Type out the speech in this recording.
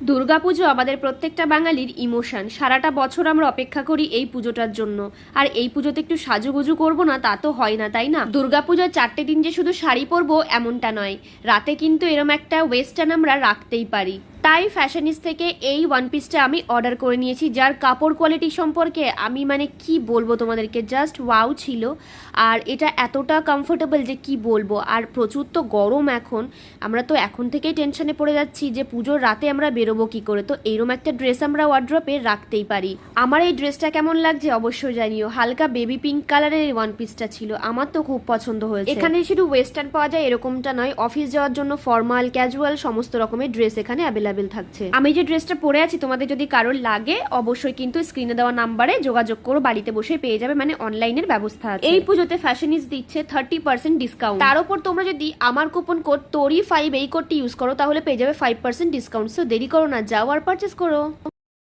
দুর্গাপুজো আমাদের প্রত্যেকটা বাঙালির ইমোশন। সারাটা বছর আমরা অপেক্ষা করি এই পুজোটার জন্য। আর এই পুজোতে একটু সাজুগুজু করব না, তা তো হয় না, তাই না? দুর্গাপুজোর চারটে দিন যে শুধু শাড়ি পরবো, এমনটা নয়। রাতে কিন্তু এরম একটা ওয়েস্টার্ন আমরা রাখতেই পারি। তাই ফ্যাশনিস থেকে এই ওয়ান পিসটা আমি অর্ডার করে নিয়েছি, যার কাপড় কোয়ালিটি সম্পর্কে আমি মানে কি বলব তোমাদেরকে? জাস্ট ওয়াও ছিল। আর এটা এতটা কমফোর্টেবল যে কি বলব? আর প্রচুর তো গরম এখন। আমরা তো এখন থেকেই টেনশনে পড়ে যাচ্ছি যে পুজোর রাতে আমরা বেরোবো কি করে? তো এইরকম একটা ড্রেস আমরা ওয়ার্ড্রপে রাখতেই পারি। আমার এই ড্রেসটা কেমন লাগছে অবশ্যই জানিও। হালকা বেবি পিঙ্ক কালারের এই ওয়ান পিসটা ছিল। আমার তো খুব পছন্দ হয়েছে। এখানে শুধু ওয়েস্টার্ন পাওয়া যায় এরকমটা নয়। অফিস যাওয়ার জন্য ফর্মাল ক্যাজুয়াল সমস্ত রকমের ড্রেস এখানে অ্যাভেলেবেল থাকছে। আমি যে ড্রেসটা পরে আছি তোমাদের যদি কারোর লাগে অবশ্যই কিন্তু স্ক্রিনে দেওয়া নাম্বারে যোগাযোগ করো বাড়িতে বসে পেয়ে যাবে মানে অনলাইনের ব্যবস্থা আছে। এই পুজোতে ফ্যাশনিস দিচ্ছে থার্টি পার্সেন্ট ডিসকাউন্ট তার উপর তোমরা যদি আমার কুপন কোড তোরি ফাইভ এই কোডটি ইউজ করো তাহলে পেয়ে যাবে ফাইভ পার্সেন্ট ডিসকাউন্ট সো দেরি করো না যাও আর পারচেস করো।